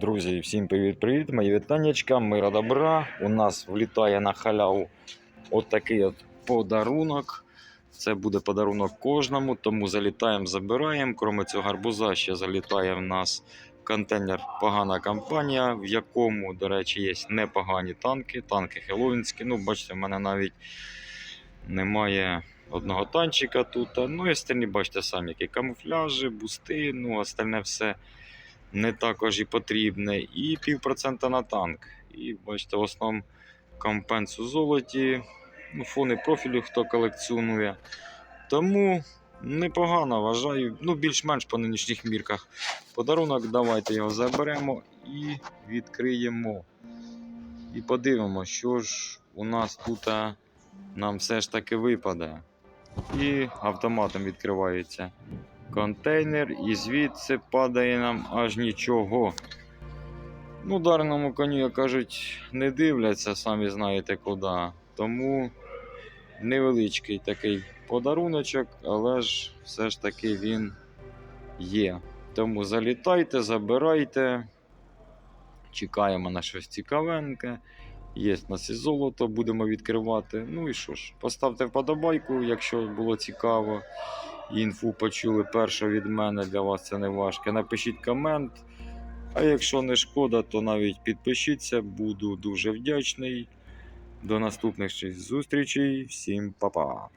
Друзі, всім привіт-привіт! Мої вітаннячка, мира добра. У нас влітає на халяву отакий от подарунок. Це буде подарунок кожному, тому залітаємо, забираємо. Крім цього гарбуза, ще залітає в нас контейнер Погана компанія, в якому, до речі, є непогані танки, танки хеловінські. Ну, бачите, в мене навіть немає одного танчика тут. Ну і остальні, бачите, самі які камуфляжі, бусти, ну, остальне все не також і потрібне. І півпроцента на танк. І бачите, в основному компенс у золоті, ну, фони профілю, хто колекціонує. Тому непогано вважаю, ну більш-менш по нинішніх мірках. Подарунок, давайте його заберемо і відкриємо. І подивимося, що ж у нас тут нам все ж таки випаде. І автоматом відкривається контейнер, і звідси падає нам аж нічого. Ну, ударному коню, як кажуть, не дивляться, самі знаєте куди. Тому невеличкий такий подаруночок, але ж все ж таки він є. Тому залітайте, забирайте. Чекаємо на щось цікавеньке. Є в нас і золото, будемо відкривати. Ну і що ж, поставте вподобайку, якщо було цікаво. Інфу почули перше від мене, для вас це не важко. Напишіть комент. А якщо не шкода, то навіть підпишіться, буду дуже вдячний. До наступних зустрічей. Всім па-па.